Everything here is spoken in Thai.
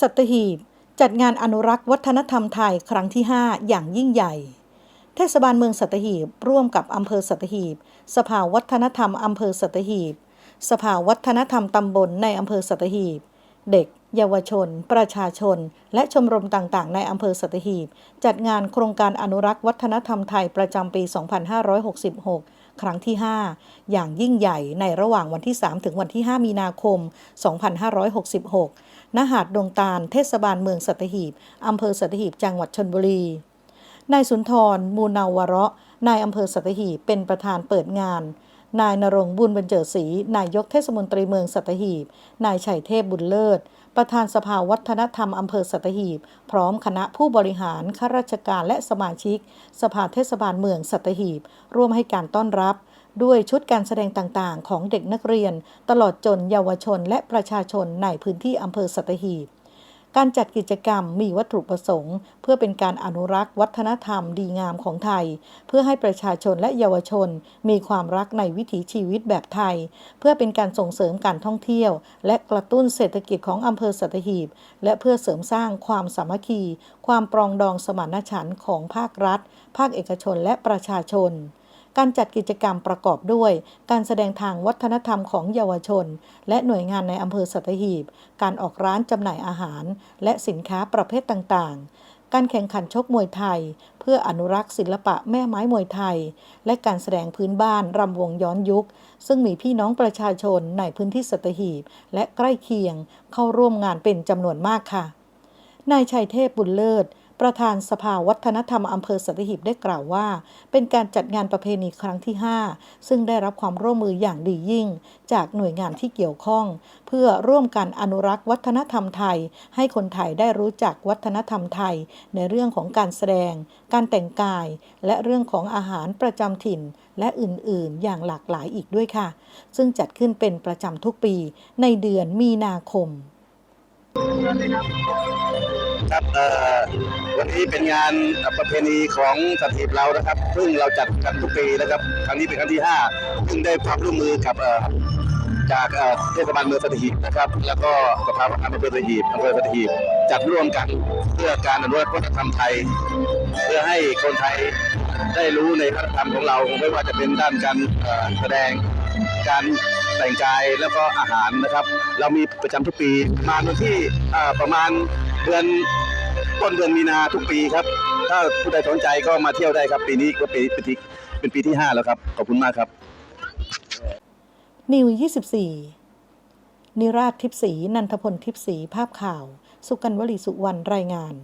สัตหีบ จัดงานอนุรักษ์วัฒนธรรมไทยครั้งที่ 5 อย่างยิ่งใหญ่ เทศบาลเมืองสัตหีบ ร่วมกับอำเภอสัตหีบ สภาวัฒนธรรมอำเภอสัตหีบ สภาวัฒนธรรมตำบลในอำเภอสัตหีบ เด็ก เยาวชน ประชาชน และชมรมต่างๆ ในอำเภอสัตหีบ จัดงานโครงการอนุรักษ์วัฒนธรรมไทยประจำปี 2566 ครั้งที่ 5 อย่างยิ่งใหญ่ในระหว่างวันที่ 3 ถึงวันที่ 5 มีนาคม 2566 ณ หาดดงตาล เทศบาลเมืองสัตหีบ อำเภอสัตหีบ จังหวัดชนบุรี นายสุนทร มูนาวระนายอำเภอสัตหีบ เป็นประธานเปิดงาน นายนรงบุญบรรเจิดศรีนายกเทศมนตรีเมืองสัตหีบ นายชัยเทพบุญเลิศ ประธานสภาวัฒนธรรมอำเภอสัตหีบ พร้อมคณะผู้บริหารข้าราชการและสมาชิก สภาเทศบาลเมืองสัตหีบ ร่วมให้การต้อนรับด้วยชุดการแสดงต่างๆ ของเด็กนักเรียน ตลอดจนเยาวชนและประชาชนในพื้นที่อำเภอสัตหีบ การจัดกิจกรรมมีวัตถุประสงค์ เพื่อเป็นการอนุรักษ์วัฒนธรรมดีงามของไทย เพื่อให้ประชาชนและเยาวชน มีความรักในวิถีชีวิตแบบไทย เพื่อเป็นการส่งเสริมการท่องเที่ยว และกระตุ้นเศรษฐกิจของอำเภอสัตหีบ และเพื่อเสริมสร้างความสามัคคี ความปรองดองสมานฉันท์ของภาครัฐ ภาคเอกชนและประชาชน การจัดกิจกรรมประกอบด้วย การแสดงทางวัฒนธรรมของเยาวชน และหน่วยงานในอำเภอสัตหีบ การออกร้านจำหน่ายอาหาร และสินค้าประเภทต่างๆ การแข่งขันชกมวยไทย เพื่ออนุรักษ์ศิลปะแม่ไม้มวยไทย และการแสดงพื้นบ้านรำวงย้อนยุค ซึ่งมีพี่น้องประชาชนในพื้นที่สัตหีบ และใกล้เคียงเข้าร่วมงานเป็นจำนวนมากค่ะนายชัยเทพบุญเลิศ ประธานสภาวัฒนธรรมอำเภอสัตหีบได้กล่าวว่า เป็นการจัดงานประเพณีครั้งที่ 5 ซึ่งได้รับความร่วมมืออย่างดียิ่ง จากหน่วยงานที่เกี่ยวข้อง เพื่อร่วมกันอนุรักษ์วัฒนธรรมไทย ให้คนไทยได้รู้จักวัฒนธรรมไทย ในเรื่องของการแสดง การแต่งกาย และเรื่องของอาหารประจำถิ่น และอื่นๆ อย่างหลากหลายอีกด้วยค่ะ ซึ่งจัดขึ้นเป็นประจำทุกปีในเดือนมีนาคม ครับเอ่อวันนี้เป็นงานประเพณีของสัตหีบเรานะครับซึ่งเราจัดกันทุกปีนะครับครั้งนี้เป็นครั้งที่5ซึ่งได้ความร่วมมือกับเอ่อจากเอ่อเทศบาลเมืองสัตหีบนะครับ แล้วก็สภาวัฒนธรอำเภอสัตหีบอำเภอสัตหีบจัดร่วมกันเพื่อการอนุรักษ์วัฒนธรรมไทย เพื่อให้คนไทยได้รู้ในวัฒนธรรมของเราไม่ว่าจะเป็นด้านการเอ่อแสดงการแต่งกายแล้วก็อาหารนะครับ เรามีประจำทุกปีประมาณวันที่เอ่อประมาณ เดือนต้นเดือนมีนาทุกปีครับ ถ้าผู้ใดสนใจก็มาเที่ยวได้ครับปีนี้ก็ปีเป็นที่เป็นปีที่ 5 แล้วครับ ขอบคุณมากครับ นิว 24 นิราชทิพสี นันทพลทิพสี ภาพข่าว สุกันวลีสุวรรณรายงาน